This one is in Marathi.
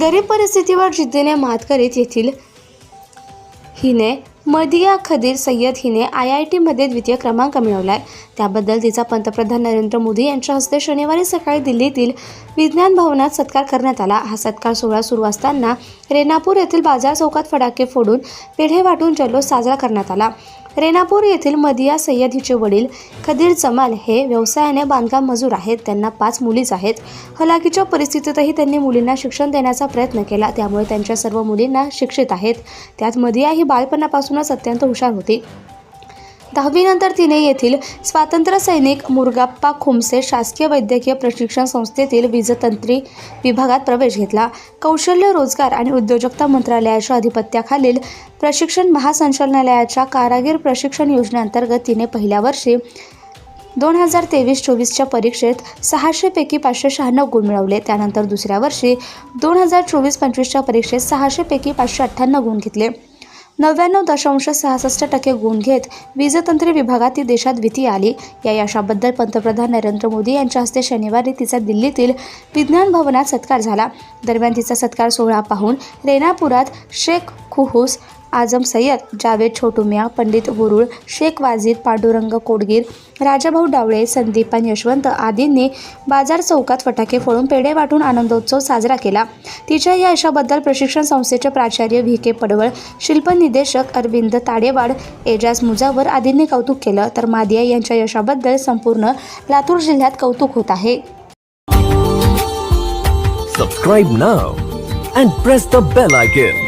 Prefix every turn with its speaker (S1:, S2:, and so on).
S1: गरीब परिस्थितीवर जिद्दीने मात करीत येथील हिने मदिया खदीर सय्यद हिने आय आय टीमध्ये द्वितीय क्रमांक मिळवला आहे त्याबद्दल तिचा पंतप्रधान नरेंद्र मोदी यांच्या हस्ते शनिवारी सकाळी दिल्लीतील विज्ञान भवनात सत्कार करण्यात आला. हा सत्कार सोहळा सुरू असताना रेणापूर येथील बाजार चौकात फटाके फोडून पेढे वाटून जल्लोष साजरा करण्यात आला. रेणापूर येथील मदिया सय्यद हिचे वडील खदीर जमाल हे व्यवसायाने बांधकाम मजूर आहेत. त्यांना पाच मुलीच आहेत. हलाकीच्या परिस्थितीतही त्यांनी मुलींना शिक्षण देण्याचा प्रयत्न केला. त्यामुळे त्यांच्या सर्व मुलींना शिक्षित आहेत. त्यात मदिया ही बालपणापासूनच अत्यंत हुशार होती. दहावीनंतर तिने येथील स्वातंत्र्य सैनिक मुरगाप्पा खुमसे शासकीय वैद्यकीय प्रशिक्षण संस्थेतील वीजतंत्री विभागात प्रवेश घेतला. कौशल्य रोजगार आणि उद्योजकता मंत्रालयाच्या अधिपत्याखालील प्रशिक्षण महासंचालनालयाच्या कारागीर प्रशिक्षण योजनेअंतर्गत तिने पहिल्या वर्षी दोन हजार तेवीस चोवीसच्या परीक्षेत सहाशेपैकी पाचशे शहाण्णव गुण मिळवले. त्यानंतर दुसऱ्या वर्षी दोन हजार चोवीस पंचवीसच्या परीक्षेत सहाशेपैकी पाचशे अठ्ठ्याण्णव गुण घेतले. नव्याण्णव दशांश सहासष्ट टक्के गुण घेत वीजतंत्री विभागात ती देशात द्वितीय आली. या यशाबद्दल पंतप्रधान नरेंद्र मोदी यांच्या हस्ते शनिवारी तिचा दिल्लीतील विज्ञान भवनात सत्कार झाला. दरम्यान तिचा सत्कार सोहळा पाहून रेणापुरात शेख खुहूस आझम सय्यद जावेद छोटुमिया पंडित गुरुळ शेख वाजिद पांडुरंग कोडगीर राजाभाऊ डावळे संदीपान यशवंत आदींनी बाजार चौकात फटाके फोडून पेढे वाटून आनंदोत्सव साजरा केला. तिच्या या यशाबद्दल प्रशिक्षण संस्थेचे प्राचार्य व्ही. के. पडवळ शिल्पनिदेशक अरविंद ताडेवाड एजाज मुजावर आदींनी कौतुक केलं. तर मादिया यांच्या यशाबद्दल संपूर्ण लातूर जिल्ह्यात कौतुक होत आहे.
S2: Subscribe now and press the bell icon.